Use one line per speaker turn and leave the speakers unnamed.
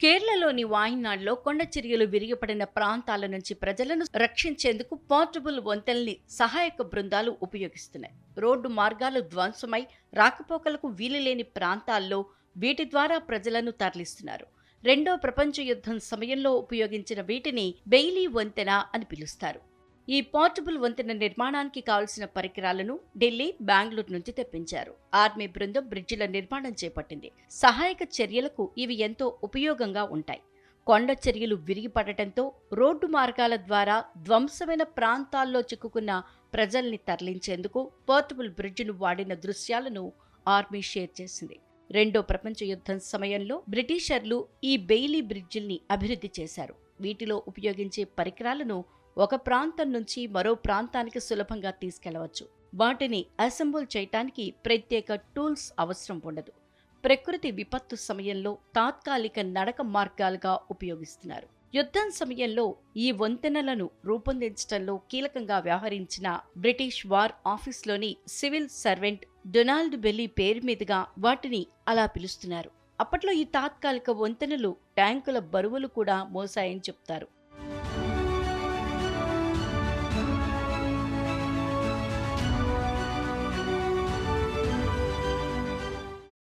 కేరళలోని వాయినాడ్లో కొండ చర్యలు విరిగిపడిన ప్రాంతాల నుంచి ప్రజలను రక్షించేందుకు పోర్టబుల్ వంతెల్ని సహాయక బృందాలు ఉపయోగిస్తున్నాయి. రోడ్డు మార్గాలు ధ్వంసమై రాకపోకలకు వీలులేని ప్రాంతాల్లో వీటి ద్వారా ప్రజలను తరలిస్తున్నారు. రెండో ప్రపంచ యుద్ధం సమయంలో ఉపయోగించిన వీటిని బెయిలీ వంతెన అని పిలుస్తారు. ఈ పోర్టబుల్ వంతెన నిర్మాణానికి కావలసిన పరికరాలను ఢిల్లీ బెంగళూరు నుంచి తెప్పించారు. ఆర్మీ బృందం బ్రిడ్జిల నిర్మాణం చేపట్టింది. సహాయక చర్యలకు ఇవి ఎంతో ఉపయోగంగా ఉంటాయి. కొండ చర్యలు విరిగిపడటంతో రోడ్డు మార్గాల ద్వారా ధ్వంసమైన ప్రాంతాల్లో చిక్కుకున్న ప్రజల్ని తరలించేందుకు పోర్టబుల్ బ్రిడ్జిను వాడిన దృశ్యాలను ఆర్మీ షేర్ చేసింది. రెండో ప్రపంచ యుద్ధం సమయంలో బ్రిటిషర్లు ఈ బెయిలీ బ్రిడ్జిల్ని అభివృద్ధి చేశారు. వీటిలో ఉపయోగించే పరికరాలను ఒక ప్రాంతం నుంచి మరో ప్రాంతానికి సులభంగా తీసుకెళ్ళవచ్చు. వాటిని అసెంబుల్ చేయటానికి ప్రత్యేక టూల్స్ అవసరం ఉండదు. ప్రకృతి విపత్తు సమయంలో తాత్కాలిక నడక మార్గాలుగా ఉపయోగిస్తున్నారు. యుద్ధం సమయంలో ఈ వంతెనలను రూపొందించడంలో కీలకంగా వ్యవహరించిన బ్రిటిష్ వార్ ఆఫీస్లోని సివిల్ సర్వెంట్ డొనాల్డ్ బెల్లీ పేరు మీదుగా వాటిని అలా పిలుస్తున్నారు. అప్పట్లో ఈ తాత్కాలిక వంతెనలు ట్యాంకుల బరువులు కూడా మోసాయని చెప్తారు.